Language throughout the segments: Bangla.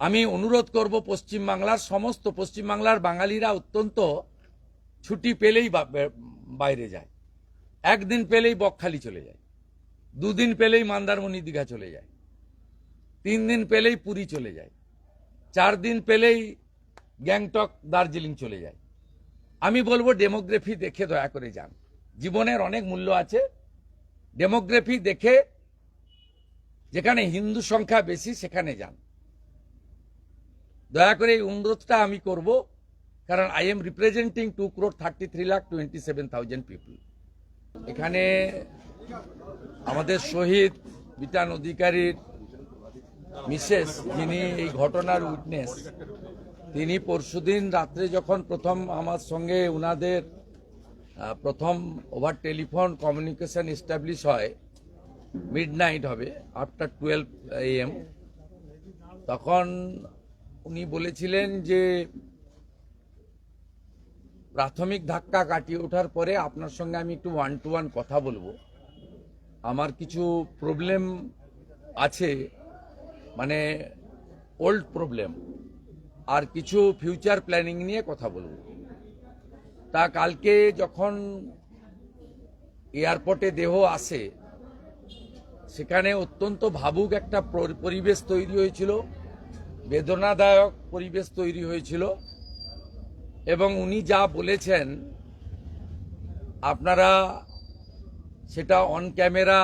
আমি অনুরোধ করব পশ্চিমবাংলার সমস্ত পশ্চিমবাংলার বাঙালিরা অত্যন্ত ছুটি পেলেই বাইরে যায়। একদিন পেলেই বকখালি চলে যায়। দুদিন পেলেই মন্দারমণি দীঘা চলে যায়। তিন দিন পেলেই পুরী চলে যায়। চার দিন পেলেই গ্যাংটক, দার্জিলিং চলে যায়। আমি বলব ডেমোগ্রাফি দেখে দয়া করে যান। জীবনের অনেক মূল্য আছে। ডেমোগ্রাফি দেখে যেখানে হিন্দু সংখ্যা বেশি, সেখানে যান। দয়া করে এই অনুরোধটা আমি করব, কারণ I am representing two crore thirty three lakh twenty seven thousand people এখানে আমাদের শহীদ বিটান অধিকারীর মিসেস, যিনি এই ঘটনার উইটনেস, তিনি পরশুদিন রাত্রে যখন প্রথম আমার সঙ্গে উনাদের প্রথম ওভার টেলিফোন কমিউনিকেশন এস্টাবলিশ হয় মিড নাইট হবে আফটার টুয়েলভ এম তখন উনি বলেছিলেন যে, প্রাথমিক ধাক্কা কাটিয়ে ওঠার পরে আপনার সঙ্গে আমি একটু ওয়ান টু ওয়ান কথা বলব। আমার কিছু প্রবলেম আছে মানে ওল্ড প্রবলেম আর কিছু ফিউচার প্ল্যানিং নিয়ে কথা বলব। তা কালকে যখন এয়ারপোর্টে দেহ আসে, সেখানে অত্যন্ত ভাবুক একটা পরিবেশ তৈরি হয়েছিল। বেদনাদায়ক পরিবেশ তৈরি হয়েছিল এবং উনি যা বলেছেন, আপনারা সেটা অন ক্যামেরা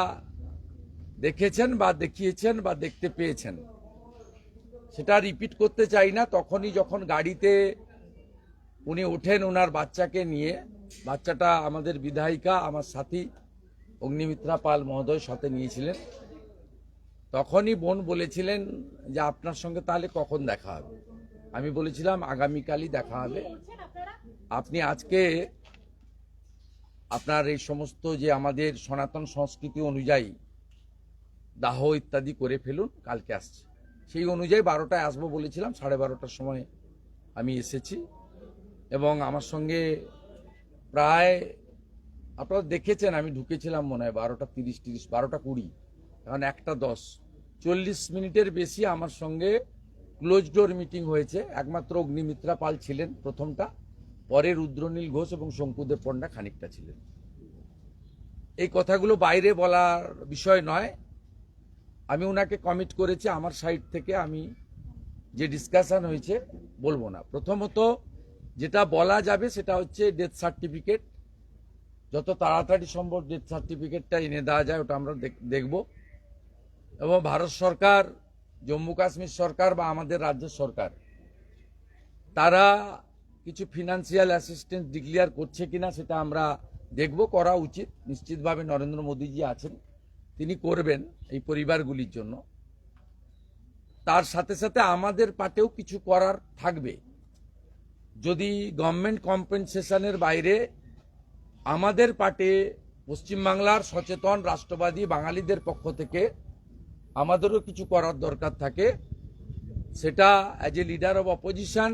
দেখেছেন বা দেখিয়েছেন বা দেখতে পেয়েছেন। সেটা রিপিট করতে চাই না, তখনই যখন গাড়িতে উনি ওঠেন ওনার বাচ্চাকে নিয়ে, বাচ্চাটা আমাদের বিধায়িকা, আমার সাথী অগ্নিমিত্রা পাল মহোদয় সাথে নিয়েছিলেন। তখনই বোন বলেছিলেন যে আপনার সঙ্গে তাহলে কখন দেখা হবে? আমি বলেছিলাম, আগামীকালই দেখা হবে। আপনি আজকে আপনার এই সমস্ত যে আমাদের সনাতন সংস্কৃতি অনুযায়ী দাহ ইত্যাদি করে ফেলুন, কালকে আসছে। সেই অনুযায়ী বারোটায় আসব বলেছিলাম, সাড়ে বারোটার সময় আমি এসেছি। এবং আমার সঙ্গে প্রায়, আপনারা দেখেছেন, আমি ঢুকেছিলাম মনে হয় বারোটা তিরিশ তিরিশ, বারোটা কুড়ি এখন একটা দশ। চল্লিশ মিনিটের বেশি আমার সঙ্গে ক্লোজ ডোর মিটিং হয়েছে। একমাত্র অগ্নিমিত্রা পাল ছিলেন প্রথমটা, পরে রুদ্রনীল ঘোষ এবং শঙ্কুদেব পণ্ডা খানিকটা ছিলেন। এই কথাগুলো বাইরে বলার বিষয় নয়। আমি ওনাকে কমিট করেছি, আমার সাইড থেকে আমি যে ডিসকাশন হয়েছে বলব না। প্রথমত যেটা বলা যাবে সেটা হচ্ছে ডেথ সার্টিফিকেট যত তাড়াতাড়ি সম্ভব ডেথ সার্টিফিকেটটা এনে দেওয়া যায়, ওটা আমরা দেখ- দেখব। এবং ভারত সরকার, জম্মু কাশ্মীর সরকার বা আমাদের রাজ্য সরকার, তারা কিছু ফিনান্সিয়াল অ্যাসিস্ট্যান্স ডিক্লেয়ার করছে কিনা সেটা আমরা দেখব, করা উচিত। নিশ্চিতভাবে নরেন্দ্র মোদীজি আছেন, তিনি করবেন এই পরিবারগুলির জন্য। তার সাথে সাথে আমাদের পাটেও কিছু করার থাকবে। যদি গভর্নমেন্ট কম্পেনসেশনের বাইরে আমাদের পাটে পশ্চিমবাংলার সচেতন, রাষ্ট্রবাদী বাঙালিদের পক্ষ থেকে আমাদেরও কিছু করার দরকার থাকে। সেটা as a leader of opposition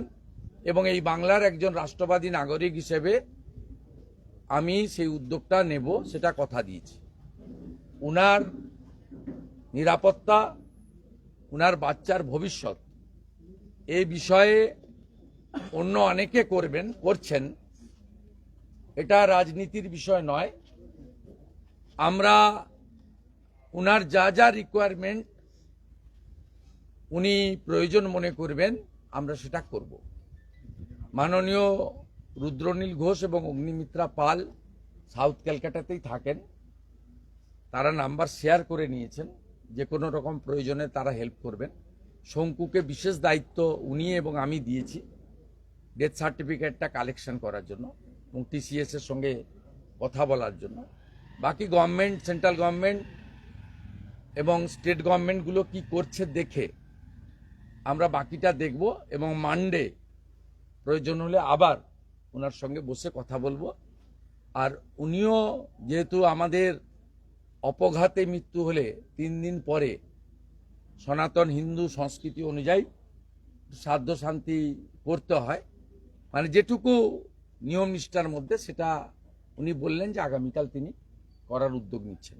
এবং এই বাংলার একজন রাষ্ট্রবাদী নাগরিক হিসেবে আমি সেই উদ্যোগটা নেব, সেটা কথা দিয়েছি। উনার নিরাপত্তা, উনার বাচ্চার ভবিষ্যৎ এই বিষয়ে অন্য অনেকে করবেন, করছেন। এটা রাজনীতির বিষয় নয়। আমরা উনার যা যা রিকোয়ারমেন্ট উনি প্রয়োজন মনে করবেন, আমরা সেটা করব। মাননীয় রুদ্রনীল ঘোষ এবং অগ্নিমিত্রা পাল সাউথ ক্যালকাটাতেই থাকেন। তারা নাম্বার শেয়ার করে নিয়েছেন, যে কোনো রকম প্রয়োজনে তারা হেল্প করবেন। শঙ্কুকে বিশেষ দায়িত্ব উনি এবং আমি দিয়েছি ডেথ সার্টিফিকেটটা কালেকশন করার জন্য এবং টিসিএসের সঙ্গে কথা বলার জন্য। বাকি গভর্নমেন্ট সেন্ট্রাল গভর্নমেন্ট এবং স্টেট গভর্নমেন্টগুলো কি করছে দেখে আমরা বাকিটা দেখব এবং মানডে প্রয়োজন হলে আবার ওনার সঙ্গে বসে কথা বলব। আর উনিও যেহেতু আমাদের অপঘাতে মৃত্যু হলে তিন দিন পরে সনাতন হিন্দু সংস্কৃতি অনুযায়ী সাধ্য শান্তি করতে হয় মানে যেটুকু নিয়ম নিষ্ঠার মধ্যে সেটা উনি বললেন যে আগামীকাল তিনি করার উদ্যোগ নিচ্ছেন।